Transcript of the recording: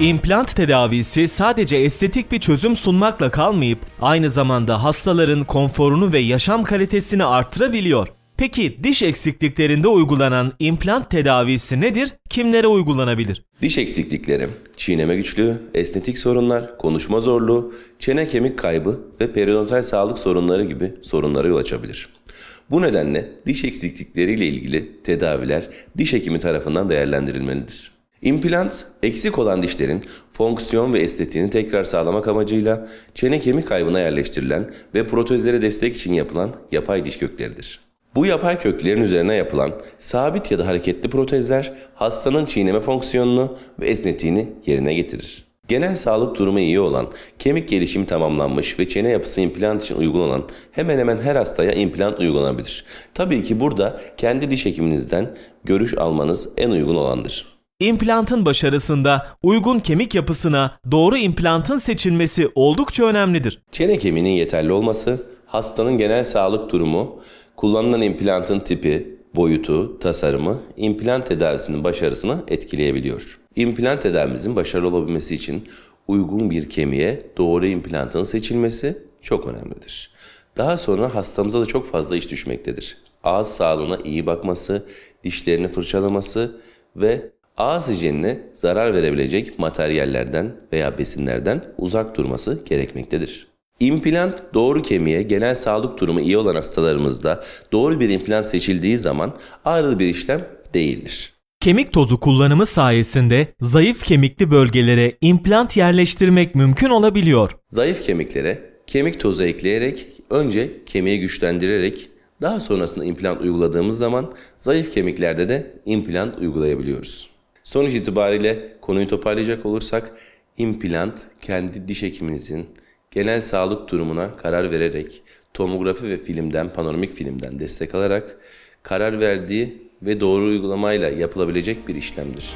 İmplant tedavisi sadece estetik bir çözüm sunmakla kalmayıp aynı zamanda hastaların konforunu ve yaşam kalitesini artırabiliyor. Peki diş eksikliklerinde uygulanan implant tedavisi nedir? Kimlere uygulanabilir? Diş eksiklikleri, çiğneme güçlüğü, esnetik sorunlar, konuşma zorluğu, çene kemik kaybı ve periodontal sağlık sorunları gibi sorunlara yol açabilir. Bu nedenle diş eksiklikleriyle ilgili tedaviler diş hekimi tarafından değerlendirilmelidir. İmplant, eksik olan dişlerin fonksiyon ve estetiğini tekrar sağlamak amacıyla çene kemik kaybına yerleştirilen ve protezlere destek için yapılan yapay diş kökleridir. Bu yapay köklerin üzerine yapılan sabit ya da hareketli protezler hastanın çiğneme fonksiyonunu ve esnetiğini yerine getirir. Genel sağlık durumu iyi olan, kemik gelişimi tamamlanmış ve çene yapısı implant için uygun olan hemen hemen her hastaya implant uygulanabilir. Tabii ki burada kendi diş hekiminizden görüş almanız en uygun olandır. İmplantın başarısında uygun kemik yapısına doğru implantın seçilmesi oldukça önemlidir. Çene kemiğinin yeterli olması, hastanın genel sağlık durumu, kullanılan implantın tipi, boyutu, tasarımı implant tedavisinin başarısını etkileyebiliyor. İmplant tedavimizin başarılı olabilmesi için uygun bir kemiğe doğru implantın seçilmesi çok önemlidir. Daha sonra hastamıza da çok fazla iş düşmektedir. Ağız sağlığına iyi bakması, dişlerini fırçalaması ve ağız hijyenine zarar verebilecek materyallerden veya besinlerden uzak durması gerekmektedir. İmplant doğru kemiğe genel sağlık durumu iyi olan hastalarımızda doğru bir implant seçildiği zaman ağrılı bir işlem değildir. Kemik tozu kullanımı sayesinde zayıf kemikli bölgelere implant yerleştirmek mümkün olabiliyor. Zayıf kemiklere kemik tozu ekleyerek önce kemiği güçlendirerek daha sonrasında implant uyguladığımız zaman zayıf kemiklerde de implant uygulayabiliyoruz. Sonuç itibariyle konuyu toparlayacak olursak implant kendi diş hekiminizin genel sağlık durumuna karar vererek tomografi ve filmden, panoramik filmden destek alarak karar verdiği ve doğru uygulamayla yapılabilecek bir işlemdir.